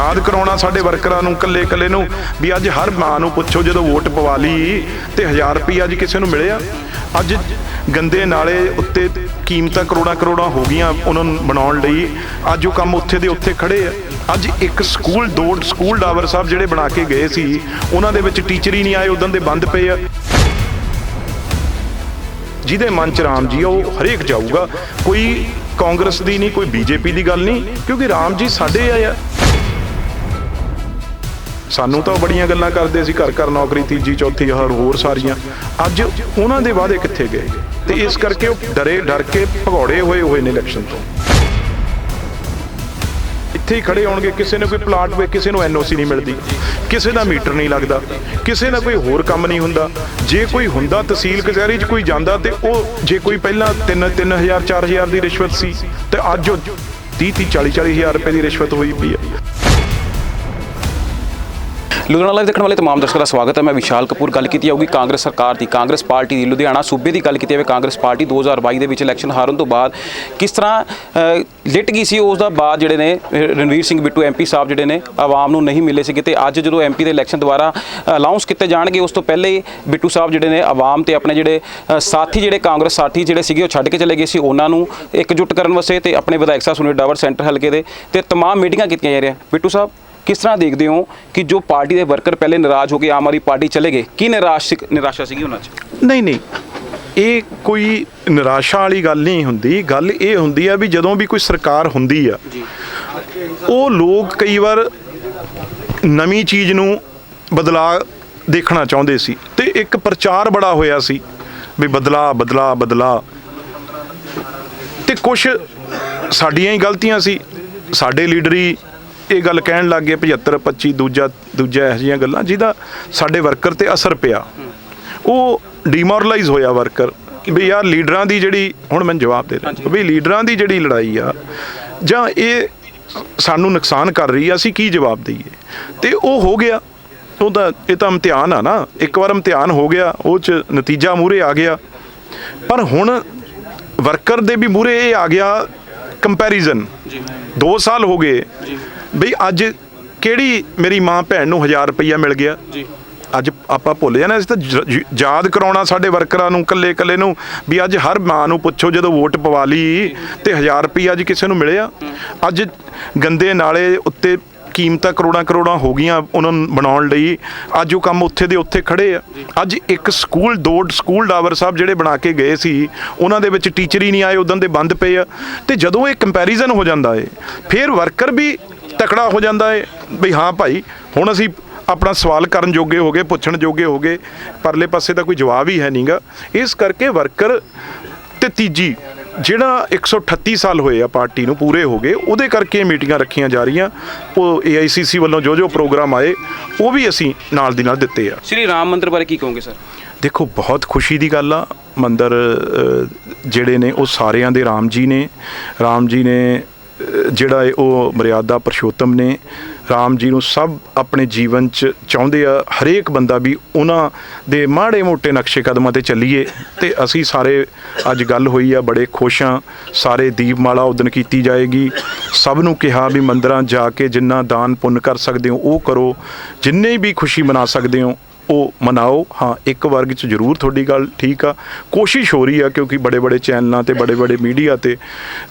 ਯਾਦ ਕਰਾਉਣਾ ਸਾਡੇ ਵਰਕਰਾਂ ਨੂੰ ਕੱਲੇ ਕੱਲੇ ਨੂੰ, ਵੀ ਅੱਜ ਹਰ ਮਾਂ ਨੂੰ ਪੁੱਛੋ ਜਦੋਂ ਵੋਟ ਪਵਾ ਲਈ ਤੇ 1000 ਰੁਪਏ ਅੱਜ ਕਿਸੇ ਨੂੰ ਮਿਲਿਆ? ਅੱਜ ਗੰਦੇ ਨਾਲੇ ਉੱਤੇ ਕੀਮਤਾਂ ਕਰੋੜਾਂ ਕਰੋੜਾਂ ਹੋ ਗਈਆਂ ਉਹਨਾਂ ਨੂੰ ਬਣਾਉਣ ਲਈ। ਅੱਜ ਉਹ ਕੰਮ ਉੱਥੇ ਦੇ ਉੱਥੇ ਖੜੇ ਆ। ਅੱਜ ਇੱਕ ਸਕੂਲ, ਦੋ ਸਕੂਲ ਡਾਵਰ ਸਾਹਿਬ ਜਿਹੜੇ ਬਣਾ ਕੇ ਗਏ ਸੀ, ਉਹਨਾਂ ਦੇ ਵਿੱਚ ਟੀਚਰ ਹੀ ਨਹੀਂ ਆਏ ਉਦੋਂ ਦੇ ਬੰਦ ਪਏ ਆ। ਜਿਹਦੇ ਮਨ ਚ ਰਾਮ ਜੀ ਆ, ਉਹ ਹਰੇਕ ਜਾਊਗਾ। ਕੋਈ ਕਾਂਗਰਸ ਦੀ ਨਹੀਂ, ਕੋਈ ਬੀਜੇਪੀ ਦੀ ਗੱਲ ਨਹੀਂ, ਕਿਉਂਕਿ ਰਾਮ ਜੀ ਸਾਡੇ ਆ। ਯਾਰ ਸਾਨੂੰ ਤਾਂ ਉਹ ਬੜੀਆਂ ਗੱਲਾਂ ਕਰਦੇ ਸੀ, ਘਰ ਘਰ ਨੌਕਰੀ, ਤੀਜੀ, ਚੌਥੀ, ਹਰ ਹੋਰ ਸਾਰੀਆਂ। ਅੱਜ ਉਹਨਾਂ ਦੇ ਵਾਅਦੇ ਕਿੱਥੇ ਗਏ? ਤੇ ਇਸ ਕਰਕੇ ਉਹ ਡਰੇ, ਡਰ ਕੇ ਭਗੌੜੇ ਹੋਏ ਹੋਏ ਨੇ ਇਲੈਕਸ਼ਨ ਤੋਂ। ਇੱਥੇ ਹੀ ਖੜੇ ਹੋਣਗੇ, ਕਿਸੇ ਨੂੰ ਕੋਈ ਪਲਾਟ ਵੇ, ਕਿਸੇ ਨੂੰ ਐਨਓਸੀ ਨਹੀਂ ਮਿਲਦੀ। ਕਿਸੇ ਦਾ ਮੀਟਰ ਨਹੀਂ ਲੱਗਦਾ। ਕਿਸੇ ਦਾ ਕੋਈ ਹੋਰ ਕੰਮ ਨਹੀਂ ਹੁੰਦਾ। ਜੇ ਕੋਈ ਹੁੰਦਾ, ਤਹਿਸੀਲ ਕਚਹਿਰੀ 'ਚ ਕੋਈ ਜਾਂਦਾ ਤੇ ਉਹ ਜੇ ਕੋਈ ਪਹਿਲਾਂ 3 3000 4000 ਦੀ ਰਿਸ਼ਵਤ ਸੀ, ਤੇ ਅੱਜ ਉਹ 30 30 40 40 ਹਜ਼ਾਰ ਰੁਪਏ ਦੀ ਰਿਸ਼ਵਤ ਹੋਈ ਪਈ ਹੈ। ਲੁਧਿਆਣਾ ਲਾਈਵ ਦੇਖਣ ਵਾਲੇ ਤਮਾਮ ਦਰਸ਼ਕਾਂ ਦਾ ਸਵਾਗਤ ਹੈ। ਮੈਂ ਵਿਸ਼ਾਲ ਕਪੂਰ, ਗੱਲ ਕੀਤੀ ਜਾਊਗੀ ਕਾਂਗਰਸ ਸਰਕਾਰ ਦੀ। ਕਾਂਗਰਸ ਪਾਰਟੀ ਦੀ ਲੁਧਿਆਣਾ ਸੂਬੇ ਦੀ ਗੱਲ ਕੀਤੀ ਜਾਵੇ, ਕਾਂਗਰਸ ਪਾਰਟੀ 2022 ਦੇ ਵਿੱਚ ਇਲੈਕਸ਼ਨ ਹਾਰਨ ਤੋਂ ਬਾਅਦ ਕਿਸ ਤਰ੍ਹਾਂ ਲਿਟ ਗਈ ਸੀ ਉਸ ਦਾ ਬਾਅਦ ਜਿਹੜੇ ਨੇ ਰਣਵੀਰ ਸਿੰਘ ਬਿੱਟੂ ਐਮਪੀ ਸਾਹਿਬ ਜਿਹੜੇ ਨੇ, ਆਵਾਮ ਨੂੰ ਨਹੀਂ ਮਿਲੇ ਸੀਗੇ ਤੇ ਅੱਜ ਜਦੋਂ ਐਮਪੀ ਦੇ ਇਲੈਕਸ਼ਨ ਦੁਆਰਾ ਅਨਾਉਂਸ ਕੀਤੇ ਜਾਣਗੇ, ਉਸ ਤੋਂ ਪਹਿਲੇ ਹੀ ਬਿੱਟੂ ਸਾਹਿਬ ਜਿਹੜੇ ਨੇ, ਆਵਾਮ ਤੇ ਆਪਣੇ ਜਿਹੜੇ ਸਾਥੀ ਜਿਹੜੇ ਕਾਂਗਰਸ ਸਾਥੀ ਜਿਹੜੇ ਸੀਗੇ, ਉਹ ਛੱਡ ਕੇ ਚਲੇ ਗਏ ਸੀ। ਉਹਨਾਂ ਨੂੰ ਇਕਜੁੱਟ ਕਰਨ ਵਾਸਤੇ ਤੇ ਆਪਣੇ ਵਿਧਾਇਕ ਸਾਹਿਬ ਸੁਨੀਲ ਡਾਵਰ ਸੈਂਟਰ ਹਲਕੇ ਦੇ ਤੇ ਤਮਾਮ ਮੀਟਿੰਗਾਂ ਕੀਤੀਆਂ ਜਾ ਰਹੀਆਂ। ਬਿੱਟੂ ਸਾਹਿਬ ਕਿਸ ਤਰ੍ਹਾਂ ਦੇਖਦੇ ਹੋ ਕਿ ਜੋ ਪਾਰਟੀ ਦੇ ਵਰਕਰ ਪਹਿਲੇ ਨਾਰਾਜ਼ ਹੋ ਕੇ ਆਮ ਆਦਮੀ ਪਾਰਟੀ ਚਲੇ ਗਏ ਕੀ ਨਿਰਾਸ਼ ਨਿਰਾਸ਼ਾ ਸੀਗੀ ਉਹਨਾਂ 'ਚ? ਨਹੀਂ ਨਹੀਂ। ਇਹ ਕੋਈ ਨਿਰਾਸ਼ਾ ਵਾਲੀ ਗੱਲ ਨਹੀਂ ਹੁੰਦੀ। ਗੱਲ ਇਹ ਹੁੰਦੀ ਆ ਵੀ ਜਦੋਂ ਵੀ ਕੋਈ ਸਰਕਾਰ ਹੁੰਦੀ ਆ ਉਹ ਲੋਕ ਕਈ ਵਾਰ ਨਵੀਂ ਚੀਜ਼ ਨੂੰ ਬਦਲਾ ਦੇਖਣਾ ਚਾਹੁੰਦੇ ਸੀ ਤੇ ਇੱਕ ਪ੍ਰਚਾਰ ਬੜਾ ਹੋਇਆ ਸੀ ਵੀ ਬਦਲਾ ਬਦਲਾ ਬਦਲਾ। ਤੇ ਕੁਝ ਸਾਡੀਆਂ ਹੀ ਗਲਤੀਆਂ ਸੀ। ਸਾਡੇ ਲੀਡਰ ਹੀ ਇਹ ਗੱਲ ਕਹਿਣ ਲੱਗ ਗਏ 75 25 ਦੂਜਾ ਦੂਜਾ ਇਹੋ ਜਿਹੀਆਂ ਗੱਲਾਂ ਜਿਹਦਾ ਸਾਡੇ ਵਰਕਰ ਤੇ ਅਸਰ ਪਿਆ। ਉਹ ਡੀਮੋਰਲਾਈਜ਼ ਹੋਇਆ ਵਰਕਰ ਵੀ ਯਾਰ ਲੀਡਰਾਂ ਦੀ ਜਿਹੜੀ ਹੁਣ ਮੈਂ ਜਵਾਬ ਦੇ ਰਿਹਾ ਵੀ ਲੀਡਰਾਂ ਦੀ ਜਿਹੜੀ ਲੜਾਈ ਆ ਜਾਂ ਇਹ ਸਾਨੂੰ ਨੁਕਸਾਨ ਕਰ ਰਹੀ ਆ ਅਸੀਂ ਕੀ ਜਵਾਬ ਦਈਏ? ਤੇ ਉਹ ਹੋ ਗਿਆ। ਉਹ ਤਾਂ ਇਹ ਤਾਂ ਇਮਤਿਹਾਨ ਆ ਨਾ। ਇੱਕ ਵਾਰ ਇਮਤਿਹਾਨ ਹੋ ਗਿਆ ਉਹ ਚ ਨਤੀਜਾ ਮੂਰੇ ਆ ਗਿਆ। ਪਰ ਹੁਣ ਵਰਕਰ ਦੇ ਵੀ ਮੂਰੇ ਇਹ ਆ ਗਿਆ ਕੰਪੈਰੀਜ਼ਨ ਜੀ। 2 ਸਾਲ ਹੋ ਗਏ। ਬਈ ਅੱਜ ਕਿਹੜੀ ਮੇਰੀ ਮਾਂ ਭੈਣ ਨੂੰ 1000 ਰੁਪਈਆ ਮਿਲ ਗਿਆ? ਜੀ। ਅੱਜ ਆਪਾਂ ਭੁੱਲ ਜਾਣਾ ਅਸੀਂ ਤਾਂ ਜ- ਜ- ਯਾਦ ਕਰਾਉਣਾ ਸਾਡੇ ਵਰਕਰਾਂ ਨੂੰ ਕੱਲੇ ਕੱਲੇ ਨੂੰ ਵੀ ਅੱਜ ਹਰ ਮਾਂ ਨੂੰ ਪੁੱਛੋ ਜਦੋਂ ਵੋਟ ਪਵਾ ਲਈ ਤੇ 1000 ਰੁਪਈਆ ਅੱਜ ਕਿਸੇ ਨੂੰ ਮਿਲਿਆ। ਅੱਜ ਗੰਦੇ ਨਾਲੇ ਉੱਤੇ ਕੀਮਤਾਂ ਕਰੋੜਾਂ ਕਰੋੜਾਂ ਹੋ ਗਈਆਂ ਉਹਨਾਂ ਨੂੰ ਬਣਾਉਣ ਲਈ। ਅੱਜ ਉਹ ਕੰਮ ਉੱਥੇ ਦੇ ਉੱਥੇ ਖੜੇ ਆ। ਅੱਜ ਇੱਕ ਸਕੂਲ ਦੋ ਸਕੂਲ ਡਾਵਰ ਸਾਹਿਬ ਜਿਹੜੇ ਬਣਾ ਕੇ ਗਏ ਸੀ ਉਹਨਾਂ ਦੇ ਵਿੱਚ ਟੀਚਰ ਹੀ ਨਹੀਂ ਆਏ ਉਦੋਂ ਦੇ ਬੰਦ ਪਏ ਆ। ਤੇ ਜਦੋਂ ਇਹ ਕੰਪੈਰੀਜ਼ਨ ਹੋ ਜਾਂਦਾ ਏ ਫਿਰ ਵਰਕਰ ਵੀ ਤਕੜਾ ਹੋ ਜਾਂਦਾ ਏ। ਵੀ ਹਾਂ ਭਾਈ ਹੁਣ ਅਸੀਂ ਆਪਣਾ ਸਵਾਲ ਕਰਨ ਜੋਗੇ ਹੋ ਗਏ ਪੁੱਛਣ ਜੋਗੇ ਹੋ ਗਏ ਪਰਲੇ ਪਾਸੇ ਤਾਂ ਕੋਈ ਜਵਾਬ ਹੀ ਹੈ ਨਹੀਂਗਾ ਇਸ ਕਰਕੇ ਵਰਕਰ ਤੇ ਤੀਜੀ ਜਿਹੜਾ 138 ਸਾਲ ਹੋਏ ਆ ਪਾਰਟੀ ਨੂੰ ਪੂਰੇ ਹੋ ਗਏ ਉਹਦੇ ਕਰਕੇ ਇਹ ਮੀਟਿੰਗਾਂ ਰੱਖੀਆਂ ਜਾ ਰਹੀਆਂ। ਉਹ AICC ਵੱਲੋਂ ਜੋ ਜੋ ਪ੍ਰੋਗਰਾਮ ਆਏ ਉਹ ਵੀ ਅਸੀਂ ਨਾਲ ਦੀ ਨਾਲ ਦਿੱਤੇ ਆ। ਸ੍ਰੀ ਰਾਮ ਮੰਦਿਰ ਬਾਰੇ ਕੀ ਕਹੋਗੇ ਸਰ? ਦੇਖੋ ਬਹੁਤ ਖੁਸ਼ੀ ਦੀ ਗੱਲ ਆ। ਮੰਦਰ ਜਿਹੜੇ ਨੇ ਉਹ ਸਾਰਿਆਂ ਦੇ ਰਾਮ ਜੀ ਨੇ। ਰਾਮ ਜੀ ਨੇ ਜਿਹੜਾ ਹੈ ਉਹ ਮਰਿਆਦਾ ਪਰਸ਼ੋਤਮ ਨੇ, ਰਾਮ ਜੀ ਨੂੰ ਸਭ ਆਪਣੇ ਜੀਵਨ 'ਚ ਚਾਹੁੰਦੇ ਆ, ਹਰੇਕ ਬੰਦਾ ਵੀ ਉਹਨਾਂ ਦੇ ਮਾੜੇ ਮੋਟੇ ਨਕਸ਼ੇ ਕਦਮਾਂ ਤੇ ਚੱਲੀਏ। ਤੇ ਅਸੀਂ ਸਾਰੇ ਅੱਜ ਗੱਲ ਹੋਈ ਆ, ਬੜੇ ਖੁਸ਼ ਆ। ਸਾਰੇ ਦੀਪਮਾਲਾ ਉਦਨ ਕੀਤੀ ਜਾਏਗੀ। ਸਭ ਨੂੰ ਕਿਹਾ ਵੀ ਮੰਦਰਾਂ ਜਾ ਕੇ ਜਿੰਨਾ ਦਾਨ ਪੁੰਨ ਕਰ ਸਕਦੇ ਹੋ, ਉਹ ਕਰੋ। ਜਿੰਨੇ ਵੀ ਖੁਸ਼ੀ ਮਨਾ ਸਕਦੇ ਹੋ ਉਹ ਮਨਾਓ। ਹਾਂ, ਇੱਕ ਵਰਗ ਚ ਜ਼ਰੂਰ ਤੁਹਾਡੀ ਗੱਲ ਠੀਕ ਆ। ਕੋਸ਼ਿਸ਼ ਹੋ ਰਹੀ ਆ ਕਿਉਂਕਿ ਬੜੇ ਬੜੇ ਚੈਨਲਾਂ ਤੇ ਬੜੇ ਬੜੇ ਮੀਡੀਆ ਤੇ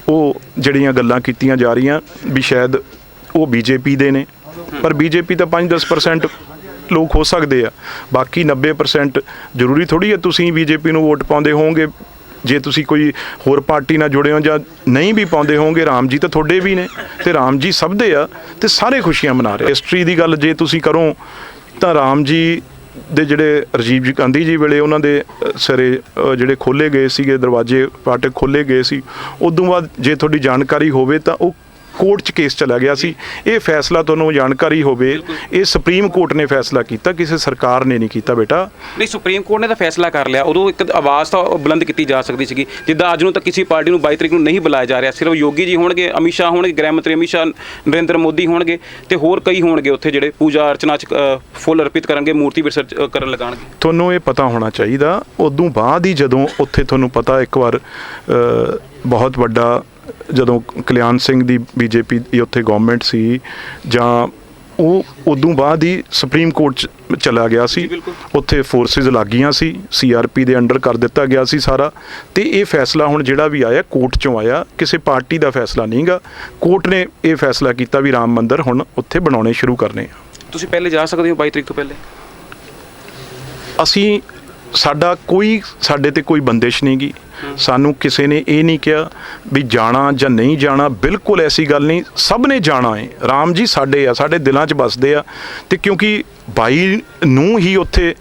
ਉਹ ਜਿਹੜੀਆਂ ਗੱਲਾਂ ਕੀਤੀਆਂ ਜਾ ਰਹੀਆਂ ਵੀ ਸ਼ਾਇਦ ਉਹ ਬੀਜੇਪੀ ਦੇ ਨੇ। ਪਰ ਬੀਜੇਪੀ ਤਾਂ 5-10% ਲੋਕ ਹੋ ਸਕਦੇ ਆ। ਬਾਕੀ 90% ਜ਼ਰੂਰੀ ਥੋੜੀ ਹੈ ਤੁਸੀਂ ਬੀਜੇਪੀ ਨੂੰ ਵੋਟ ਪਾਉਂਦੇ ਹੋਵੋਗੇ, ਜੇ ਤੁਸੀਂ ਕੋਈ ਹੋਰ ਪਾਰਟੀ ਨਾਲ ਜੁੜੇ ਹੋ ਜਾਂ ਨਹੀਂ ਵੀ ਪਾਉਂਦੇ ਹੋਵੋਗੇ, ਰਾਮ ਜੀ ਤਾਂ ਤੁਹਾਡੇ ਵੀ ਨੇ ਤੇ ਰਾਮ ਜੀ ਸਭ ਦੇ ਆ ਤੇ ਸਾਰੇ ਖੁਸ਼ੀਆਂ ਮਨਾ ਰਹੇ ਹਿਸਟਰੀ ਦੀ ਗੱਲ ਜੇ ਤੁਸੀਂ ਕਰੋ ਤਾਂ ਰਾਮ ਜੀ ਦੇ ਜਿਹੜੇ ਰਾਜੀਵ ਜੀ ਗਾਂਧੀ ਜੀ ਵੇਲੇ ਉਹਨਾਂ ਦੇ ਅ, ਸਿਰੇ ਜਿਹੜੇ ਖੋਲੇ ਗਏ ਸੀਗੇ ਦਰਵਾਜ਼ੇ ਫਾਟਕ ਖੋਲੇ ਗਏ ਸੀ ਉਦੋਂ ਬਾਅਦ ਜੇ ਤੁਹਾਡੀ ਜਾਣਕਾਰੀ ਹੋਵੇ ਤਾਂ ਉਹ ਕੋਰਟ 'ਚ ਕੇਸ ਚਲਾ ਗਿਆ ਸੀ। ਇਹ ਫੈਸਲਾ ਤੁਹਾਨੂੰ ਜਾਣਕਾਰੀ ਹੋਵੇ। ਇਹ ਸੁਪਰੀਮ ਕੋਰਟ ਨੇ ਫੈਸਲਾ ਕੀਤਾ ਕਿਸੇ ਸਰਕਾਰ ਨੇ ਨਹੀਂ ਕੀਤਾ ਬੇਟਾ। ਨਹੀਂ ਸੁਪਰੀਮ ਕੋਰਟ ਨੇ ਤਾਂ ਫੈਸਲਾ ਕਰ ਲਿਆ। ਉਦੋਂ ਇੱਕ ਆਵਾਜ਼ ਤਾਂ ਬੁਲੰਦ ਕੀਤੀ ਜਾ ਸਕਦੀ ਸੀਗੀ। ਜਿੱਦਾਂ ਅੱਜ ਨੂੰ ਤਾਂ ਕਿਸੇ ਪਾਰਟੀ ਨੂੰ 22 ਤਰੀਕ ਨੂੰ ਨਹੀਂ ਬੁਲਾਇਆ ਜਾ ਰਿਹਾ। ਸਿਰਫ ਯੋਗੀ ਜੀ ਹੋਣਗੇ ਅਮਿਤ ਸ਼ਾਹ ਹੋਣਗੇ ਗ੍ਰਹਿ ਮੰਤਰੀ ਅਮਿਤ ਸ਼ਾਹ ਨਰਿੰਦਰ ਮੋਦੀ ਹੋਣਗੇ ਤੇ ਹੋਰ ਕਈ ਹੋਣਗੇ ਉੱਥੇ ਜਿਹੜੇ ਪੂਜਾ ਅਰਚਨਾ ਚ ਫੁੱਲ ਅਰਪਿਤ ਕਰਨਗੇ ਮੂਰਤੀ ਵਿਸਰਜ ਕਰਨ ਲਗਾਣਗੇ। ਤੁਹਾਨੂੰ ਇਹ ਪਤਾ ਹੋਣਾ ਚਾਹੀਦਾ। ਉਦੋਂ ਬਾਅਦ ਹੀ ਜਦੋਂ ਉੱਥੇ ਤੁਹਾਨੂੰ ਪਤਾ ਇੱਕ ਵਾਰ ਬਹੁਤ ਵੱਡਾ ਜਦੋਂ ਕਲਿਆਣ ਸਿੰਘ ਦੀ ਬੀਜੇਪੀ ਦੀ ਉੱਥੇ ਗਵਰਨਮੈਂਟ ਸੀ ਜਾਂ ਉਹ ਉਦੋਂ ਬਾਅਦ ਹੀ ਸੁਪਰੀਮ ਕੋਰਟ ਚ ਚਲਾ ਗਿਆ ਸੀ। ਉੱਥੇ ਫੋਰਸਿਸ ਲੱਗੀਆਂ ਸੀ ਸੀਆਰਪੀ ਦੇ ਅੰਡਰ ਕਰ ਦਿੱਤਾ ਗਿਆ ਸੀ ਸਾਰਾ। ਤੇ ਇਹ ਫੈਸਲਾ ਹੁਣ ਜਿਹੜਾ ਵੀ ਆਇਆ ਕੋਰਟ ਚੋਂ ਆਇਆ ਕਿਸੇ ਪਾਰਟੀ ਦਾ ਫੈਸਲਾ ਨਹੀਂਗਾ। ਕੋਰਟ ਨੇ ਇਹ ਫੈਸਲਾ ਕੀਤਾ ਵੀ ਰਾਮ ਮੰਦਿਰ ਹੁਣ ਉੱਥੇ ਬਣਾਉਣੇ ਸ਼ੁਰੂ ਕਰਨੇ ਆ। ਤੁਸੀਂ ਪਹਿਲੇ ਜਾ ਸਕਦੇ ਹੋ 22 ਤਰੀਕ ਤੋਂ ਪਹਿਲੇ? ਅਸੀਂ ਸਾਡਾ ਕੋਈ ਸਾਡੇ ਤੇ ਕੋਈ ਬੰਦਿਸ਼ ਨਹੀਂ ਗੀ। ਸਾਨੂੰ ਕਿਸੇ ਨੇ ਇਹ ਨਹੀਂ ਕਿਹਾ ਵੀ ਜਾਣਾ ਜਾਂ ਨਹੀਂ ਜਾਣਾ ਬਿਲਕੁਲ ਐਸੀ ਗੱਲ ਨਹੀਂ। ਸਭ ਨੇ ਜਾਣਾ ਹੈ ਰਾਮ ਜੀ ਸਾਡੇ ਆ ਸਾਡੇ ਦਿਲਾਂ 'ਚ ਵੱਸਦੇ ਆ। ਤੇ ਕਿਉਂਕਿ 22 ਨੂੰ ਹੀ ਉੱਥੇ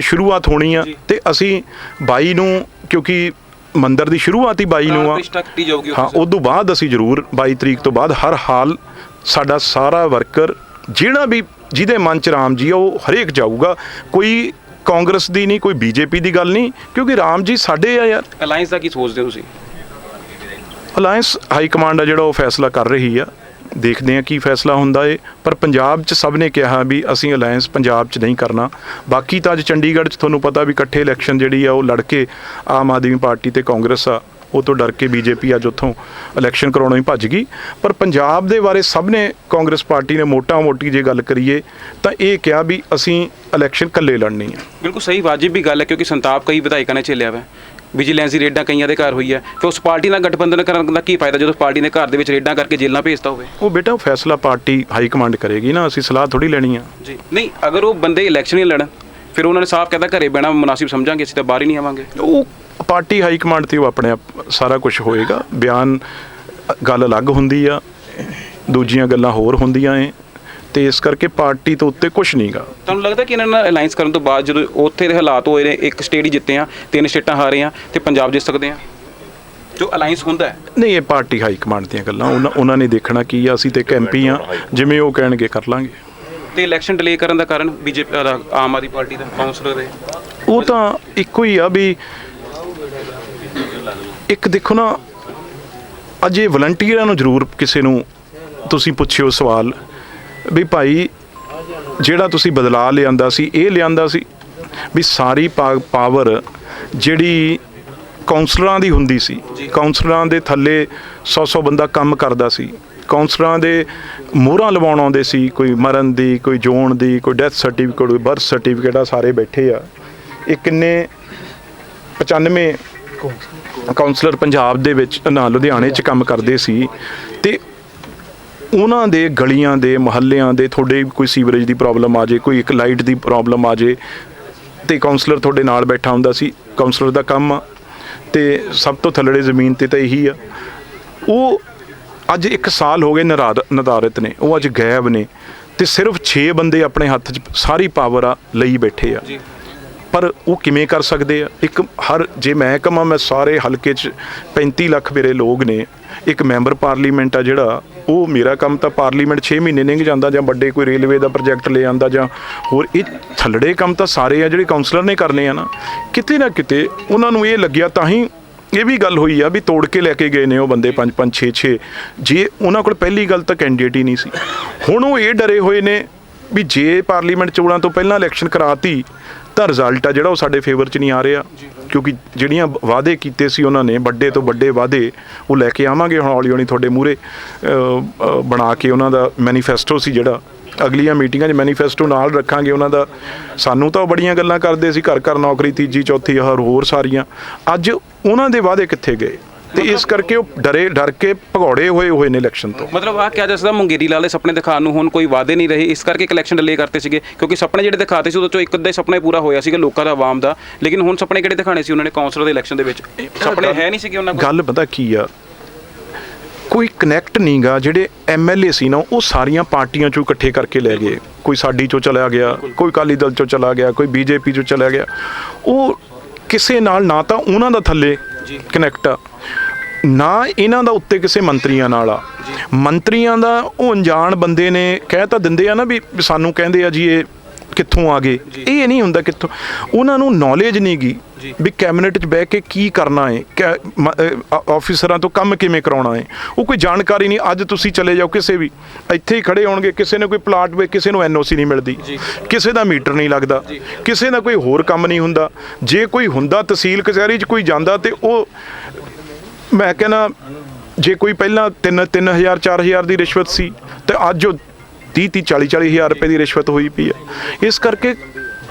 ਸ਼ੁਰੂਆਤ ਹੋਣੀ ਆ। ਤੇ ਅਸੀਂ 22 ਨੂੰ ਕਿਉਂਕਿ ਮੰਦਿਰ ਦੀ ਸ਼ੁਰੂਆਤ ਹੀ 22 ਨੂੰ ਆ। ਹਾਂ ਉਸ ਤੋਂ ਬਾਅਦ ਅਸੀਂ ਜ਼ਰੂਰ 22 ਤਰੀਕ ਤੋਂ ਬਾਅਦ ਹਰ ਹਾਲ ਸਾਡਾ ਸਾਰਾ ਵਰਕਰ ਜਿਹੜਾ ਵੀ ਜਿਹਦੇ ਮਨ ਚ ਰਾਮ ਜੀ ਆ ਉਹ ਹਰੇਕ ਜਾਊਗਾ। ਕੋਈ ਕਾਂਗਰਸ ਦੀ ਨਹੀਂ ਕੋਈ ਬੀਜੇਪੀ ਦੀ ਗੱਲ ਨਹੀਂ ਕਿਉਂਕਿ ਰਾਮ ਜੀ ਸਾਡੇ ਆ ਯਾਰ। ਅਲਾਈਅੰਸ ਦਾ ਕੀ ਸੋਚਦੇ ਹੋ ਤੁਸੀਂ? ਅਲਾਈਅੰਸ ਹਾਈ ਕਮਾਂਡ ਆ ਜਿਹੜਾ ਉਹ ਫੈਸਲਾ ਕਰ ਰਹੀ ਆ। ਦੇਖਦੇ ਆ ਕੀ ਫੈਸਲਾ ਹੁੰਦਾ ਏ। ਪਰ ਪੰਜਾਬ 'ਚ ਸਭ ਨੇ ਕਿਹਾ ਵੀ ਅਸੀਂ ਅਲਾਈਅੰਸ ਪੰਜਾਬ 'ਚ ਨਹੀਂ ਕਰਨਾ। ਬਾਕੀ ਤਾਂ ਅੱਜ ਚੰਡੀਗੜ੍ਹ 'ਚ ਤੁਹਾਨੂੰ ਪਤਾ ਵੀ ਇਕੱਠੇ ਇਲੈਕਸ਼ਨ ਜਿਹੜੀ ਆ ਉਹ ਲੜ ਕੇ ਆਮ ਆਦਮੀ ਪਾਰਟੀ ਤੇ ਕਾਂਗਰਸ ਆ। ਉਹ ਤੋਂ ਡਰ ਕੇ ਬੀਜੇਪੀ ਅੱਜ ਉੱਥੋਂ ਇਲੈਕਸ਼ਨ ਕਰਾਉਣੋਂ ਹੀ ਭੱਜ ਗਈ। ਪਰ ਪੰਜਾਬ ਦੇ ਬਾਰੇ ਸਭ ਨੇ ਕਾਂਗਰਸ ਪਾਰਟੀ ਨੇ ਮੋਟਾ ਮੋਟੀ ਜੇ ਗੱਲ ਕਰੀਏ ਤਾਂ ਇਹ ਕਿਹਾ ਵੀ ਅਸੀਂ ਇਲੈਕਸ਼ਨ ਇਕੱਲੇ ਲੜਨੀ ਆ। ਬਿਲਕੁਲ ਸਹੀ ਵਾਜਿਬ ਵੀ ਗੱਲ ਹੈ ਕਿਉਂਕਿ ਸੰਤਾਪ ਕਈ ਵਿਧਾਇਕਾਂ ਨੇ ਝੇਲਿਆ ਵਾ। ਵਿਜੀਲੈਂਸ ਦੀ ਰੇਡਾਂ ਕਈਆਂ ਦੇ ਘਰ ਹੋਈ ਹੈ ਤੇ ਉਸ ਪਾਰਟੀ ਨਾਲ ਗਠਬੰਧਨ ਕਰਨ ਦਾ ਕੀ ਫਾਇਦਾ ਜਦੋਂ ਪਾਰਟੀ ਨੇ ਘਰ ਦੇ ਵਿੱਚ ਰੇਡਾਂ ਕਰਕੇ ਜੇਲ੍ਹਾਂ ਭੇਜਤਾ ਹੋਵੇ? ਉਹ ਬੇਟਾ ਉਹ ਫੈਸਲਾ ਪਾਰਟੀ ਹਾਈ ਕਮਾਂਡ ਕਰੇਗੀ ਨਾ ਅਸੀਂ ਸਲਾਹ ਥੋੜੀ ਲੈਣੀ ਆ। ਜੀ। ਨਹੀਂ ਅਗਰ ਉਹ ਬੰਦੇ ਇਲੈਕਸ਼ਨ ਹੀ ਲੜਨ ਫਿਰ ਉਹਨਾਂ ਨੇ ਸਾਫ਼ ਕਹਿੰਦਾ ਘਰੇ ਬਹਿਣਾ ਮੁਨਾਸਿਬ ਸਮਝਾਂਗੇ ਅਸੀਂ ਤਾਂ ਬਾਹਰ ਹੀ ਨਹੀਂ ਆਵਾਂਗੇ। ਉਹ ਪਾਰਟੀ ਹਾਈ ਕਮਾਂਡ ਤੇ ਉਹ ਆਪਣੇ ਆਪ ਸਾਰਾ ਕੁਝ ਹੋਏਗਾ। ਬਿਆਨ ਗੱਲ ਅਲੱਗ ਹੁੰਦੀ ਆ ਦੂਜੀਆਂ ਗੱਲਾਂ ਹੋਰ ਹੁੰਦੀਆਂ ਏ ਤੇ ਇਸ ਕਰਕੇ ਪਾਰਟੀ ਤੋਂ ਉੱਤੇ ਕੁਝ ਨਹੀਂਗਾ ਤੁਹਾਨੂੰ ਲੱਗਦਾ ਕਿ ਇਹਨਾਂ ਨਾਲ ਅਲਾਈਅੰਸ ਕਰਨ ਤੋਂ ਬਾਅਦ ਜਦੋਂ ਉੱਥੇ ਦੇ ਹਾਲਾਤ ਹੋਏ ਨੇ ਇੱਕ ਸਟੇਟ ਹੀ ਜਿੱਤੇ ਆ ਤਿੰਨ ਸਟੇਟਾਂ ਹਾਰੇ ਆ ਤੇ ਪੰਜਾਬ ਜਿੱਤ ਸਕਦੇ ਆ? ਜੋ ਅਲਾਈਅੰਸ ਹੁੰਦਾ ਹੈ। ਨਹੀਂ ਇਹ ਪਾਰਟੀ ਹਾਈ ਕਮਾਂਡ ਦੀਆਂ ਗੱਲਾਂ ਉਹਨਾਂ ਉਹਨਾਂ ਨੇ ਦੇਖਣਾ ਕੀ ਆ ਅਸੀਂ ਤੇ ਇੱਕ ਐਮਪੀ ਆ ਜਿਵੇਂ ਉਹ ਕਹਿਣਗੇ ਕਰ ਲਾਂਗੇ। ਤੇ ਇਲੈਕਸ਼ਨ ਡਿਲੇ ਕਰਨ ਦਾ ਕਾਰਨ ਬੀਜੇਪੀ ਆਮ ਆਦਮੀ ਪਾਰਟੀ ਦਾ ਕਾਉਂਸਲਰ ਦੇ? ਉਹ ਤਾਂ ਇੱਕੋ ਹੀ ਆ ਵੀ ਇੱਕ ਦੇਖੋ ਨਾ, ਅਜੇ ਵਲੰਟੀਅਰਾਂ ਨੂੰ ਜ਼ਰੂਰ ਕਿਸੇ ਨੂੰ ਤੁਸੀਂ ਪੁੱਛਿਓ ਸਵਾਲ ਵੀ ਭਾਈ ਜਿਹੜਾ ਤੁਸੀਂ ਬਦਲਾ ਲਿਆਂਦਾ ਸੀ, ਇਹ ਲਿਆਂਦਾ ਸੀ ਵੀ ਸਾਰੀ ਪਾਵਰ ਜਿਹੜੀ ਕਾਉਂਸਲਰਾਂ ਦੀ ਹੁੰਦੀ ਸੀ ਕਾਉਂਸਲਰਾਂ ਦੇ ਥੱਲੇ 100-100 ਬੰਦਾ ਕੰਮ ਕਰਦਾ ਸੀ ਕਾਉਂਸਲਰਾਂ ਦੇ ਮੋਹਰਾਂ ਲਵਾਉਣ ਆਉਂਦੇ ਸੀ, ਕੋਈ ਮਰਨ ਦੀ, ਕੋਈ ਜੋਣ ਦੀ, ਕੋਈ ਡੈਥ ਸਰਟੀਫਿਕੇਟ ਕੋਈ ਬਰਥ ਸਰਟੀਫਿਕੇਟ ਆ, ਸਾਰੇ ਬੈਠੇ ਆ। ਇਹ ਕਿੰਨੇ 95 ਕਾਉਂਸਲਰ ਪੰਜਾਬ ਦੇ ਵਿੱਚ, ਨਾ ਲੁਧਿਆਣੇ 'ਚ ਕੰਮ ਕਰਦੇ ਸੀ ਤੇ ਉਹਨਾਂ ਦੇ ਗਲੀਆਂ ਦੇ, ਮੁਹੱਲਿਆਂ ਦੇ ਤੁਹਾਡੇ ਕੋਈ ਸੀਵਰੇਜ ਦੀ ਪ੍ਰੋਬਲਮ ਆ ਜੇ, ਕੋਈ ਇੱਕ ਲਾਈਟ ਦੀ ਪ੍ਰੋਬਲਮ ਆ ਜੇ, ਤੇ ਕਾਉਂਸਲਰ ਤੁਹਾਡੇ ਨਾਲ ਬੈਠਾ ਹੁੰਦਾ ਸੀ ਕਾਉਂਸਲਰ ਦਾ ਕੰਮ ਆ, ਤੇ ਸਭ ਤੋਂ ਥੱਲੜੇ ਜ਼ਮੀਨ ਤੇ ਤਾਂ ਇਹੀ ਆ। ਉਹ ਅੱਜ 1 ਸਾਲ ਹੋ ਗਏ ਨਰਾਦ, ਨਦਾਰਤ ਨੇ, ਉਹ ਅੱਜ ਗਾਇਬ ਨੇ, ਤੇ ਸਿਰਫ 6 ਬੰਦੇ ਆਪਣੇ ਹੱਥ 'ਚ, ਸਾਰੀ ਪਾਵਰ ਆ, ਲਈ ਬੈਠੇ ਆ। ਪਰ ਉਹ ਕਿਵੇਂ ਕਰ ਸਕਦੇ ਆ? ਇੱਕ ਹਰ ਜੇ ਮੈਂ ਕਹਾਂ, ਮੈਂ ਸਾਰੇ ਹਲਕੇ 'ਚ 35 ਲੱਖ ਮੇਰੇ ਲੋਕ ਨੇ। ਇੱਕ ਮੈਂਬਰ ਪਾਰਲੀਮੈਂਟ ਆ ਜਿਹੜਾ, ਉਹ ਮੇਰਾ ਕੰਮ ਤਾਂ ਪਾਰਲੀਮੈਂਟ 6 ਮਹੀਨੇ ਲੰਘ ਜਾਂਦਾ, ਜਾਂ ਵੱਡੇ ਕੋਈ ਰੇਲਵੇ ਦਾ ਪ੍ਰੋਜੈਕਟ ਲੈ ਆਂਦਾ, ਜਾਂ ਹੋਰ, ਇਹ ਥੱਲੜੇ ਕੰਮ ਤਾਂ ਸਾਰੇ ਆ ਜਿਹੜੇ ਕਾਉਂਸਲਰ ਨੇ ਕਰਨੇ ਆ ਨਾ। ਕਿਤੇ ਨਾ ਕਿਤੇ ਉਹਨਾਂ ਨੂੰ ਇਹ ਲੱਗਿਆ ਤਾਂ ਹੀ ਇਹ ਵੀ ਗੱਲ ਹੋਈ ਆ ਵੀ ਤੋੜ ਕੇ ਲੈ ਕੇ ਗਏ ਨੇ ਉਹ ਬੰਦੇ 5 5 6 6 ਜੇ ਉਹਨਾਂ ਕੋਲ ਪਹਿਲੀ ਗੱਲ ਤਾਂ ਕੈਂਡੀਡੇਟ ਹੀ ਨਹੀਂ ਸੀ। ਹੁਣ ਉਹ ਇਹ ਡਰੇ ਹੋਏ ਨੇ ਵੀ ਜੇ ਪਾਰਲੀਮੈਂਟ ਚੋਣਾਂ ਤੋਂ ਪਹਿਲਾਂ ਇਲੈਕਸ਼ਨ ਕਰਾਤੀ ਤਾਂ ਰਿਜ਼ਲਟ ਆ ਜਿਹੜਾ ਉਹ ਸਾਡੇ ਫੇਵਰ 'ਚ ਨਹੀਂ ਆ ਰਿਹਾ। ਕਿਉਂਕਿ ਜਿਹੜੀਆਂ ਵਾਅਦੇ ਕੀਤੇ ਸੀ ਉਹਨਾਂ ਨੇ ਵੱਡੇ ਤੋਂ ਵੱਡੇ ਵਾਅਦੇ ਉਹ ਲੈ ਕੇ ਆਵਾਂਗੇ ਹੁਣ ਹੌਲੀ ਹੌਲੀ ਤੁਹਾਡੇ ਮੂਹਰੇ। ਬਣਾ ਕੇ ਉਹਨਾਂ ਦਾ ਮੈਨੀਫੈਸਟੋ ਸੀ ਜਿਹੜਾ। ਅਗਲੀਆਂ ਮੀਟਿੰਗਾਂ 'ਚ ਮੈਨੀਫੈਸਟੋ ਨਾਲ ਰੱਖਾਂਗੇ ਉਹਨਾਂ ਦਾ। ਸਾਨੂੰ ਤਾਂ ਉਹ ਬੜੀਆਂ ਗੱਲਾਂ ਕਰਦੇ ਸੀ ਘਰ ਘਰ ਨੌਕਰੀ ਤੀਜੀ ਚੌਥੀ ਹਰ ਹੋਰ ਸਾਰੀਆਂ। ਅੱਜ ਉਹਨਾਂ ਦੇ ਵਾਅਦੇ ਕਿੱਥੇ ਗਏ? ਤੇ ਇਸ ਕਰਕੇ ਉਹ ਡਰੇ ਡਰ ਕੇ ਭਗੌੜੇ ਹੋਏ ਹੋਏ ਨੇ ਇਲੈਕਸ਼ਨ ਤੋਂ। ਮਤਲਬ ਆ ਕਿਹਾ ਜਾ ਸਕਦਾ ਮੁੰਗੇਰੀ ਲਾਲ ਦੇ ਸੁਪਨੇ ਦਿਖਾਉਣ ਨੂੰ ਹੁਣ ਕੋਈ ਵਾਅਦੇ ਨਹੀਂ ਰਹੇ। ਇਸ ਕਰਕੇ ਇਲੈਕਸ਼ਨ ਡਿਲੇ ਕਰਤੇ ਸੀਗੇ ਕਿਉਂਕਿ ਸੁਪਨੇ ਜਿਹੜੇ ਦਿਖਾਤੇ ਸੀ ਉਹਦੇ ਚੋਂ ਇੱਕ ਅੱਧਾ ਹੀ ਸੁਪਨਾ ਪੂਰਾ ਹੋਇਆ ਸੀਗਾ ਲੋਕਾਂ ਦਾ ਆਵਾਮ ਦਾ। ਲੇਕਿਨ ਹੁਣ ਸੁਪਨੇ ਕਿਹੜੇ ਦਿਖਾਣੇ ਸੀ ਉਹਨਾਂ ਨੇ ਕਾਉਂਸਲਰ ਦੇ ਇਲੈਕਸ਼ਨ ਦੇ ਵਿੱਚ? ਸੁਪਨੇ ਹੈ ਨਹੀਂ ਸੀਗੇ ਉਹਨਾਂ ਕੋਲ। ਗੱਲ ਪਤਾ ਕੀ ਆ? ਕੋਈ ਕਨੈਕਟ ਨਹੀਂਗਾ ਜਿਹੜੇ ਐਮਐਲਏ ਸੀ ਨਾ ਉਹ ਸਾਰੀਆਂ ਪਾਰਟੀਆਂ ਚੋਂ ਇਕੱਠੇ ਕਰਕੇ ਲੈ ਗਏ। ਕੋਈ ਸਾਡੀ ਚੋਂ ਚਲਾ ਗਿਆ ਕੋਈ ਅਕਾਲੀ ਦਲ ਚੋਂ ਚਲਾ ਗਿਆ ਕੋਈ ਬੀਜੇਪੀ ਚੋਂ ਚਲਾ ਗਿਆ। ਉਹ ਕਿਸੇ ਨਾਲ ਨਾ ਤਾਂ ਉਹਨਾਂ ਦਾ ਥੱਲੇ ਕਨੈਕਟ ਆ। ਨਾ ਇਹਨਾਂ ਦਾ ਉੱਤੇ ਕਿਸੇ ਮੰਤਰੀਆਂ ਨਾਲ ਆ। ਮੰਤਰੀਆਂ ਦਾ ਉਹ ਅਣਜਾਣ ਬੰਦੇ ਨੇ ਕਹਿ ਤਾਂ ਦਿੰਦੇ ਆ ਨਾ ਵੀ ਸਾਨੂੰ ਕਹਿੰਦੇ ਆ ਜੀ ਇਹ ਕਿੱਥੋਂ ਆ ਗਏ। ਇਹ ਨਹੀਂ ਹੁੰਦਾ ਕਿੱਥੋਂ। ਉਹਨਾਂ ਨੂੰ ਨੌਲੇਜ ਨਹੀਂ ਗੀ ਵੀ ਕੈਬਨਿਟ 'ਚ ਬਹਿ ਕੇ ਕੀ ਕਰਨਾ ਹੈ ਆਫੀਸਰਾਂ ਤੋਂ ਕੰਮ ਕਿਵੇਂ ਕਰਾਉਣਾ ਹੈ ਉਹ ਕੋਈ ਜਾਣਕਾਰੀ ਨਹੀਂ ਅੱਜ ਤੁਸੀਂ ਚਲੇ ਜਾਓ ਕਿਸੇ ਵੀ ਇੱਥੇ ਹੀ ਖੜੇ ਹੋਣਗੇ ਕਿਸੇ ਨੇ ਕੋਈ ਪਲਾਟ ਵੇ ਕਿਸੇ ਨੂੰ ਐਨਓਸੀ ਨਹੀਂ ਮਿਲਦੀ। ਕਿਸੇ ਦਾ ਮੀਟਰ ਨਹੀਂ ਲੱਗਦਾ। ਕਿਸੇ ਦਾ ਕੋਈ ਹੋਰ ਕੰਮ ਨਹੀਂ ਹੁੰਦਾ। ਜੇ ਕੋਈ ਹੁੰਦਾ ਤਹਿਸੀਲ ਕਚਹਿਰੀ 'ਚ ਕੋਈ ਜਾਂਦਾ ਤੇ ਉਹ ਮੈਂ ਕਹਿੰਦਾ, ਜੇ ਕੋਈ ਪਹਿਲਾਂ 3 3000 4000 ਦੀ ਰਿਸ਼ਵਤ ਸੀ, ਤੇ ਅੱਜ ਉਹ 30 30 40 40 ਹਜ਼ਾਰ ਰੁਪਏ ਦੀ ਰਿਸ਼ਵਤ ਹੋਈ ਪਈ ਆ ਇਸ ਕਰਕੇ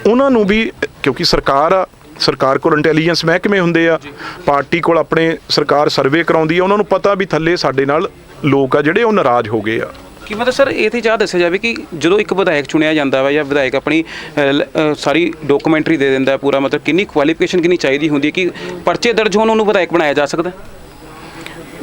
ਉਹਨਾਂ ਨੂੰ ਵੀ, ਕਿਉਂਕਿ ਸਰਕਾਰ ਆ, ਸਰਕਾਰ ਕੋਲ ਇੰਟੈਲੀਜੈਂਸ ਮਹਿਕਮੇ ਹੁੰਦੇ ਆ, ਪਾਰਟੀ ਕੋਲ ਆਪਣੇ ਸਰਕਾਰ ਸਰਵੇ ਕਰਾਉਂਦੀ ਆ, ਉਹਨਾਂ ਨੂੰ ਪਤਾ ਵੀ ਥੱਲੇ ਸਾਡੇ ਨਾਲ ਲੋਕ ਆ ਜਿਹੜੇ ਉਹ ਨਾਰਾਜ਼ ਹੋ ਗਏ ਆ। ਕੀ ਮਤਲਬ ਸਰ, ਇਹ ਤੇ ਚਾਹ ਦੱਸਿਆ ਜਾਵੇ ਕਿ ਜਦੋਂ ਇੱਕ ਵਿਧਾਇਕ ਚੁਣਿਆ ਜਾਂਦਾ ਵਾ ਜਾਂ ਵਿਧਾਇਕ ਆਪਣੀ ਸਾਰੀ ਡਾਕੂਮੈਂਟਰੀ ਦੇ ਦਿੰਦਾ ਪੂਰਾ, ਮਤਲਬ ਕਿੰਨੀ ਕੁਆਲੀਫਿਕੇਸ਼ਨ ਕਿੰਨੀ ਚਾਹੀਦੀ ਹੁੰਦੀ ਕਿ ਪਰਚੇ ਦਰਜ ਹੋਣ ਉਹਨੂੰ ਵਿਧਾਇਕ ਬਣਾਇਆ ਜਾ ਸਕਦਾ?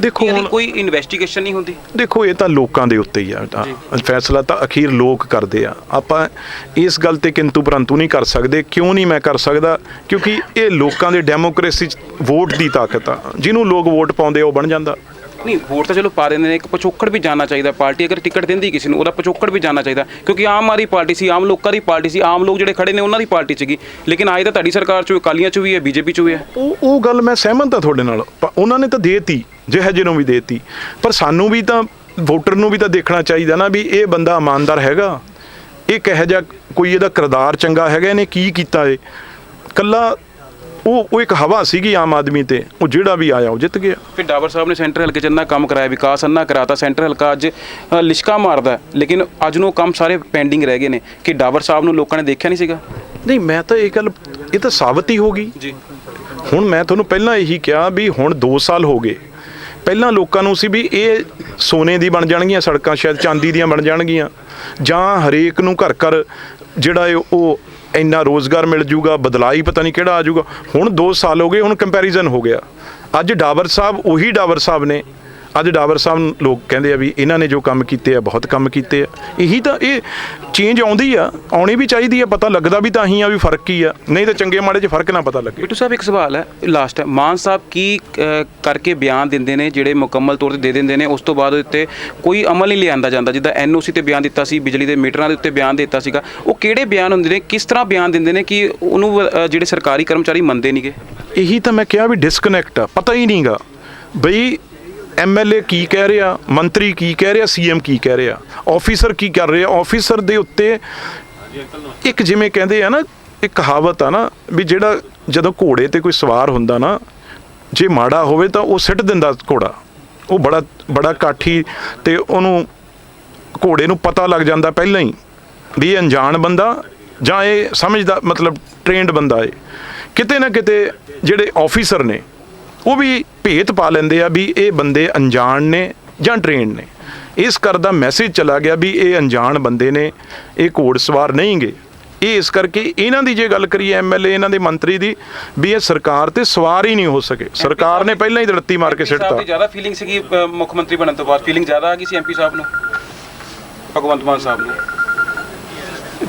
ਦੇਖੋ ਇਹਦੀ ਹੁਣ ਕੋਈ ਇਨਵੈਸਟੀਗੇਸ਼ਨ ਨਹੀਂ ਹੁੰਦੀ? ਦੇਖੋ ਇਹ ਤਾਂ ਲੋਕਾਂ ਦੇ ਉੱਤੇ ਹੀ ਆ। ਤਾਂ ਫੈਸਲਾ ਤਾਂ ਅਖੀਰ ਲੋਕ ਕਰਦੇ ਆ। ਆਪਾਂ ਇਸ ਗੱਲ ਤੇ ਕਿੰਤੂ ਪਰੰਤੂ ਨਹੀਂ ਕਰ ਸਕਦੇ। ਕਿਉਂ ਨਹੀਂ ਮੈਂ ਕਰ ਸਕਦਾ? ਕਿਉਂਕਿ ਇਹ ਲੋਕਾਂ ਦੇ ਡੈਮੋਕ੍ਰੇਸੀ 'ਚ ਵੋਟ ਦੀ ਤਾਕਤ ਆ। ਜਿਹਨੂੰ ਲੋਕ ਵੋਟ ਪਾਉਂਦੇ ਆ ਉਹ ਬਣ ਜਾਂਦਾ। ਨਹੀਂ ਵੋਟ ਤਾਂ ਚਲੋ ਪਾ ਦਿੰਦੇ ਨੇ, ਇੱਕ ਪਿਛੋਕੜ ਵੀ ਜਾਣਾ ਚਾਹੀਦਾ ਪਾਰਟੀ, ਅਗਰ ਟਿਕਟ ਦਿੰਦੀ ਕਿਸੇ ਨੂੰ, ਉਹਦਾ ਪਿਛੋਕੜ ਵੀ ਜਾਣਾ ਚਾਹੀਦਾ, ਕਿਉਂਕਿ ਆਮ ਆਦਮੀ ਪਾਰਟੀ ਸੀ, ਆਮ ਲੋਕਾਂ ਦੀ ਪਾਰਟੀ ਸੀ, ਆਮ ਲੋਕ ਜਿਹੜੇ ਖੜੇ ਨੇ ਉਹਨਾਂ ਦੀ ਪਾਰਟੀ ਸੀਗੀ, ਲੇਕਿਨ ਆਏ ਤਾਂ ਤੁਹਾਡੀ ਸਰਕਾਰ ਚੋਂ, ਅਕਾਲੀਆਂ ਚੋਂ ਵੀ ਹੈ, ਬੀਜੇਪੀ ਚੋਂ ਵੀ ਹੈ। ਉਹ ਉਹ ਗੱਲ ਮੈਂ ਸਹਿਮਤ ਆ ਤੁਹਾਡੇ ਨਾਲ ਪ- ਉਹਨਾਂ ਨੇ ਤਾਂ ਦੇਤੀ, ਜਿਹੇ ਜਿਹਨੂੰ ਵੀ ਦੇਤੀ, ਪਰ ਸਾਨੂੰ ਵੀ ਤਾਂ ਵੋਟਰ ਨੂੰ ਵੀ ਤਾਂ ਦੇਖਣਾ ਚਾਹੀਦਾ ਨਾ ਵੀ ਇਹ ਬੰਦਾ ਇਮਾਨਦਾਰ ਹੈਗਾ, ਇਹ ਕਿਹੋ ਜਿਹਾ ਕੋਈ ਇਹਦਾ ਕਿਰਦਾਰ ਚੰਗਾ ਹੈਗਾ, ਇਹਨੇ ਕੀ ਕੀਤਾ ਏ? ਕੱਲਾ ਉਹ ਉਹ ਇੱਕ ਹਵਾ ਸੀਗੀ ਆਮ ਆਦਮੀ ਤੇ ਉਹ ਜਿਹੜਾ ਵੀ ਆਇਆ ਉਹ ਜਿੱਤ ਗਿਆ। ਫਿਰ ਡਾਬਰ ਸਾਹਿਬ ਨੇ ਸੈਂਟਰ ਹਲਕੇ ਚ ਇੰਨਾ ਕੰਮ ਕਰਾਇਆ ਵਿਕਾਸ ਅੰਨਾ ਕਰਾਤਾ ਸੈਂਟਰ ਹਲਕਾ ਅੱਜ ਲਿਸ਼ਕਾ ਮਾਰਦਾ ਲੇਕਿਨ ਅੱਜ ਨੂੰ ਕੰਮ ਸਾਰੇ ਪੈਂਡਿੰਗ ਰਹਿ ਗਏ ਨੇ। ਕਿ ਡਾਬਰ ਸਾਹਿਬ ਨੂੰ ਲੋਕਾਂ ਨੇ ਦੇਖਿਆ ਨਹੀਂ ਸੀਗਾ? ਨਹੀਂ ਮੈਂ ਤਾਂ ਇਹ ਗੱਲ ਇਹ ਤਾਂ ਸਾਬਤ ਹੀ ਹੋ ਗਈ। ਜੀ। ਹੁਣ ਮੈਂ ਤੁਹਾਨੂੰ ਪਹਿਲਾਂ ਇਹੀ ਕਿਹਾ ਵੀ ਹੁਣ 2 ਸਾਲ ਹੋ ਗਏ। ਪਹਿਲਾਂ ਲੋਕਾਂ ਨੂੰ ਸੀ ਵੀ ਇਹ ਸੋਨੇ ਦੀ ਬਣ ਜਾਣਗੀਆਂ ਸੜਕਾਂ ਸ਼ਾਇਦ ਚਾਂਦੀ ਦੀਆਂ ਬਣ ਜਾਣਗੀਆਂ। ਜਾਂ ਹਰੇਕ ਨੂੰ ਘਰ ਘਰ ਜਿਹੜਾ ਉਹ ਇੰਨਾ ਰੋਜ਼ਗਾਰ ਮਿਲ ਜੂਗਾ ਬਦਲਾਈ ਪਤਾ ਨਹੀਂ ਕਿਹੜਾ ਆ ਜੂਗਾ। ਹੁਣ 2 ਸਾਲ ਹੋ ਗਏ, ਹੁਣ ਕੰਪੈਰੀਜ਼ਨ ਹੋ ਗਿਆ। ਅੱਜ ਡਾਵਰ ਸਾਹਿਬ, ਉਹੀ ਡਾਵਰ ਸਾਹਿਬ ਨੇ ਅੱਜ ਡਾਵਰ ਸਾਹਿਬ ਲੋਕ ਕਹਿੰਦੇ ਆ ਵੀ ਇਹਨਾਂ ਨੇ ਜੋ ਕੰਮ ਕੀਤੇ ਆ ਬਹੁਤ ਕੰਮ ਕੀਤੇ ਆ। ਇਹੀ ਤਾਂ ਇਹ ਚੇਂਜ ਆਉਂਦੀ ਆ ਆਉਣੀ ਵੀ ਚਾਹੀਦੀ ਆ ਪਤਾ ਲੱਗਦਾ ਵੀ ਤਾਂ ਹੀ ਆ ਵੀ ਫ਼ਰਕ ਕੀ ਆ। ਨਹੀਂ ਤਾਂ ਚੰਗੇ ਮਾੜੇ 'ਚ ਫ਼ਰਕ ਨਾ ਪਤਾ ਲੱਗੇ। ਬਿੱਟੂ ਸਾਹਿਬ ਇੱਕ ਸਵਾਲ ਹੈ ਲਾਸਟ ਹੈ ਮਾਨ ਸਾਹਿਬ ਕੀ ਕਰਕੇ ਬਿਆਨ ਦਿੰਦੇ ਨੇ ਜਿਹੜੇ ਮੁਕੰਮਲ ਤੌਰ ਤੇ ਦੇ ਦਿੰਦੇ ਨੇ ਉਸ ਤੋਂ ਬਾਅਦ ਉੱਤੇ ਕੋਈ ਅਮਲ ਨਹੀਂ ਲਿਆਂਦਾ ਜਾਂਦਾ ਜਿੱਦਾਂ ਐਨਓਸੀ ਤੇ ਬਿਆਨ ਦਿੱਤਾ ਸੀ ਬਿਜਲੀ ਦੇ ਮੀਟਰਾਂ ਦੇ ਉੱਤੇ ਬਿਆਨ ਦਿੱਤਾ ਸੀਗਾ ਉਹ ਕਿਹੜੇ ਬਿਆਨ ਹੁੰਦੇ ਨੇ ਕਿਸ ਤਰ੍ਹਾਂ ਬਿਆਨ ਦਿੰਦੇ ਨੇ ਕਿ ਉਹਨੂੰ ਜਿਹੜੇ ਸਰਕਾਰੀ ਕਰਮਚਾਰੀ ਮੰਨਦੇ ਨਹੀਂਗੇ ਇਹੀ ਤਾਂ ਮੈਂ ਕਿਹਾ ਵੀ ਡਿਸਕਨੈਕਟ ਆ ਪਤਾ ਹੀ ਨਹੀਂਗਾ ਬਈ ਐਮਐਲਏ ਕੀ ਕਹਿ ਰਿਹਾ, ਮੰਤਰੀ ਕੀ ਕਹਿ ਰਿਹਾ ਸੀਐਮ ਕੀ ਕਹਿ ਰਿਹਾ? ਆਫੀਸਰ ਕੀ ਕਰ ਰਿਹਾ? ਆਫੀਸਰ ਦੇ ਉੱਤੇ ਇੱਕ ਜਿਵੇਂ ਕਹਿੰਦੇ ਆ ਨਾ, ਇੱਕ ਕਹਾਵਤ ਆ ਨਾ ਵੀ ਜਿਹੜਾ ਜਦੋਂ ਘੋੜੇ ਤੇ ਕੋਈ ਸਵਾਰ ਹੁੰਦਾ ਨਾ, ਜੇ ਮਾੜਾ ਹੋਵੇ ਤਾਂ ਉਹ ਸਿੱਟ ਦਿੰਦਾ ਘੋੜਾ। ਉਹ ਬੜਾ ਬੜਾ ਕਾਠੀ ਤੇ ਉਹਨੂੰ ਘੋੜੇ ਨੂੰ ਪਤਾ ਲੱਗ ਜਾਂਦਾ ਪਹਿਲਾਂ ਹੀ ਵੀ ਇਹ ਅਣਜਾਣ ਬੰਦਾ ਜਾਂ ਇਹ ਸਮਝਦਾ, ਮਤਲਬ ਟ੍ਰੇਨਡ ਬੰਦਾ ਏ ਕਿਤੇ ਨਾ ਕਿਤੇ ਜਿਹੜੇ ਆਫੀਸਰ ਨੇ, ਉਹ ਵੀ ਭੇਤ ਪਾ ਲੈਂਦੇ ਆ ਵੀ ਇਹ ਬੰਦੇ ਅਣਜਾਣ ਨੇ ਜਾਂ ਟ੍ਰੇਨਡ ਨੇ। ਇਸ ਕਰ ਦਾ ਮੈਸੇਜ ਚਲਾ ਗਿਆ ਵੀ ਇਹ ਅਣਜਾਣ ਬੰਦੇ ਨੇ ਇਹ ਘੋੜ ਸਵਾਰ ਨਹੀਂਗੇ ਇਹ ਇਸ ਕਰਕੇ ਇਹਨਾਂ ਦੀ ਜੇ ਗੱਲ ਕਰੀਏ ਐਮਐਲਏ ਇਹਨਾਂ ਦੇ ਮੰਤਰੀ ਦੀ ਵੀ ਇਹ ਸਰਕਾਰ ਤੇ ਸਵਾਰ ਹੀ ਨਹੀਂ ਹੋ ਸਕੇ। ਸਰਕਾਰ ਨੇ ਪਹਿਲਾਂ ਹੀ ਦੜਤੀ ਮਾਰ ਕੇ ਸਾਹਿਬ ਸਿੱਟਤਾ। ਦੀ ਜ਼ਿਆਦਾ ਫੀਲਿੰਗ ਸੀਗੀ ਮੁੱਖ ਮੰਤਰੀ ਬਣਨ ਤੋਂ ਬਾਅਦ। ਫੀਲਿੰਗ ਜ਼ਿਆਦਾ ਆ ਗਈ ਸੀ ਐਮਪੀ ਸਾਹਿਬ ਨੂੰ ਭਗਵੰਤ ਮਾਨ ਸਾਹਿਬ ਨੂੰ।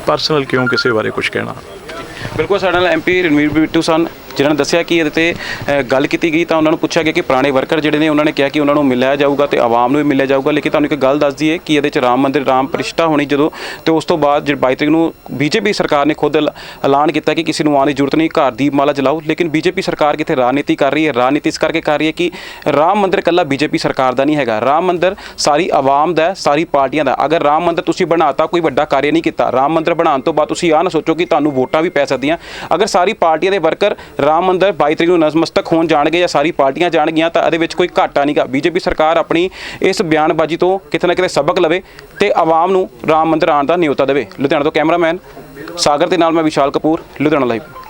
ਪਰਸਨਲ ਕਿਉਂ ਕਿਸੇ ਬਾਰੇ ਕੁਝ ਕਹਿਣਾ? ਬਿਲਕੁਲ ਸਾਡੇ ਨਾਲ ਐਮਪੀ ਰਣਵੀਰ ਬਿੱਟੂ ਸਨ। ਜਿਨ੍ਹਾਂ ਨੇ ਦੱਸਿਆ ਕਿ ਇਹਦੇ ਤੇ ਅ, ਗੱਲ ਕੀਤੀ ਗਈ ਤਾਂ ਉਹਨਾਂ ਨੂੰ ਪੁੱਛਿਆ ਗਿਆ ਕਿ ਪੁਰਾਣੇ ਵਰਕਰ ਜਿਹੜੇ ਨੇ ਉਹਨਾਂ ਨੇ ਕਿਹਾ ਕਿ ਉਹਨਾਂ ਨੂੰ ਮਿਲਿਆ ਜਾਊਗਾ ਤੇ ਆਵਾਮ ਨੂੰ ਵੀ ਮਿਲਿਆ ਜਾਊਗਾ। ਲੇਕਿਨ ਤੁਹਾਨੂੰ ਇੱਕ ਗੱਲ ਦੱਸ ਦਈਏ ਕਿ ਇਹਦੇ ਚ ਰਾਮ ਮੰਦਿਰ ਰਾਮ ਪ੍ਰਤਿਸ਼ਠਾ ਹੋਣੀ ਜਦੋਂ ਤੇ ਉਸ ਤੋਂ ਬਾਅਦ ਜਿਹੜੀ 22 ਤਰੀਕ ਨੂੰ ਬੀਜੇਪੀ ਸਰਕਾਰ ਨੇ ਖੁਦ ਐਲ- ਐਲਾਨ ਕੀਤਾ ਕਿ ਕਿਸੇ ਨੂੰ ਆਉਣ ਦੀ ਜ਼ਰੂਰਤ ਨਹੀਂ ਘਰ ਦੀ ਮਾਲਾ ਜਲਾਓ। ਲੇਕਿਨ ਬੀਜੇਪੀ ਸਰਕਾਰ ਕਿੱਥੇ ਰਾਜਨੀਤੀ ਕਰ ਰਹੀ ਹੈ? ਰਾਜਨੀਤੀ ਇਸ ਕਰਕੇ ਕਰ ਰਹੀ ਹੈ ਕਿ ਰਾਮ ਮੰਦਿਰ ਕੱਲਾ ਬੀਜੇਪੀ ਸਰਕਾਰ ਦਾ ਨਹੀਂ ਹੈਗਾ। ਰਾਮ ਮੰਦਿਰ ਸਾਰੀ ਆਵਾਮ ਦਾ ਹੈ, ਸਾਰੀ ਪਾਰਟੀਆਂ ਦਾ ਅਗਰ ਰਾਮ ਮੰਦਿਰ ਤੁਸੀਂ ਬਣਾਤਾ ਕੋਈ ਵੱਡਾ ਕਾਰਜ ਨਹੀਂ ਕੀਤਾ। ਰਾਮ ਮੰਦਿਰ ਬਣਾਉਣ ਤੋਂ ਬਾਅਦ ਤੁਸੀਂ ਆਹ ਨਾ ਸੋਚੋ ਕਿ ਤੁਹਾਨੂੰ ਵੋਟਾਂ ਵੀ ਪੈ ਸਕਦੀਆਂ। ਅਗਰ ਸਾਰੀ ਪਾਰਟੀਆਂ ਦੇ ਵਰਕਰ ਰਾਮ ਮੰਦਿਰ 22 ਤਰੀਕ ਨੂੰ ਨਸਮਸਤਕ ਹੋਣ ਜਾਣਗੇ ਜਾਂ ਸਾਰੀ ਪਾਰਟੀਆਂ ਜਾਣਗੀਆਂ ਤਾਂ ਇਹਦੇ ਵਿੱਚ ਕੋਈ ਘਾਟਾ ਨਹੀਂਗਾ। ਬੀਜੇਪੀ ਸਰਕਾਰ ਆਪਣੀ ਇਸ ਬਿਆਨਬਾਜ਼ੀ ਤੋਂ ਕਿਤੇ ਨਾ ਕਿਤੇ ਸਬਕ ਲਵੇ ਤੇ ਆਵਾਮ ਨੂੰ ਰਾਮ ਮੰਦਿਰ ਆਉਣ ਦਾ ਨਿਯੋਤਾ ਦੇਵੇ। ਲੁਧਿਆਣਾ ਤੋਂ ਕੈਮਰਾਮੈਨ ਸਾਗਰ ਦੇ ਨਾਲ ਮੈਂ ਵਿਸ਼ਾਲ ਕਪੂਰ, ਲੁਧਿਆਣਾ ਲਾਈਵ